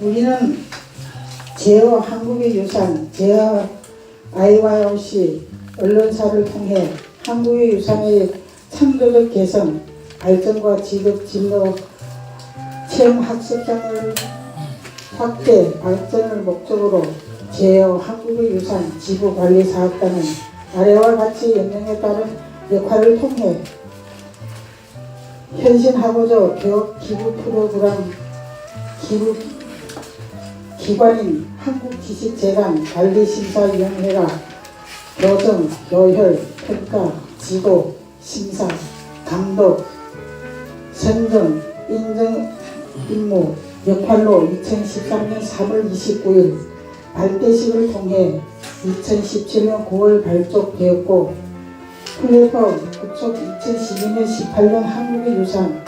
우리는 제어 한국의 유산, 제어 IYOC 언론사를 통해 한국의 유산의 창조적 개선, 발전과 지적 진로 체험 학습장을 확대, 발전을 목적으로 제어 한국의 유산 지부 관리 사업단은 아래와 같이 연령에 따른 역할을 통해 현신하고자 교육 기부 프로그램 기부 기관인 한국지식재단 관리심사위원회가 교정, 교혈, 평가, 지도, 심사, 감독, 선정, 인정 임무 역할로 2013년 3월 29일 발대식을 통해 2017년 9월 발족되었고 플랫폼 구축 2012년 18년 한국의 유산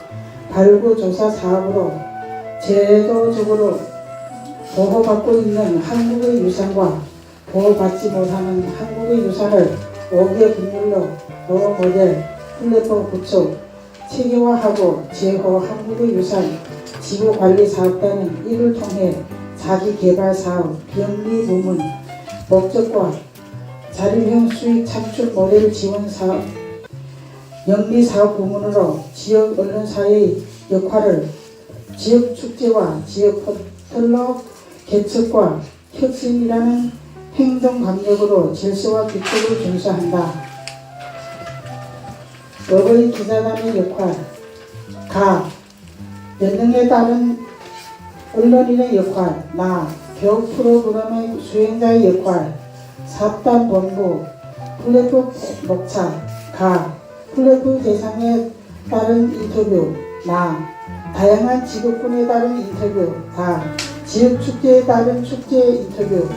발굴 조사 사업으로 제도적으로 보호받고 있는 한국의 유산과 보호받지 못하는 한국의 유산을 5개 분열로 도로 모델 플랫폼 구축 체계화하고 제호 한국의 유산 지구관리 사업단은 이를 통해 자기개발 사업, 병리 부문, 목적과 자립형 수익 창출 모델 지원 사업, 영리 사업 부문으로 지역 언론사의 역할을 지역 축제와 지역 포털로 개척과 혁신이라는 행동 강력으로 질서와 규칙을 준수한다. 법의 기자단의 역할 가 연령에 따른 언론인의 역할 나 교육 프로그램의 수행자의 역할 사단 본부, 플래프 목차, 가, 플래프 대상에 따른 인터뷰, 나, 다양한 직업군에 따른 인터뷰, 다, 지역축제에 따른 축제 인터뷰.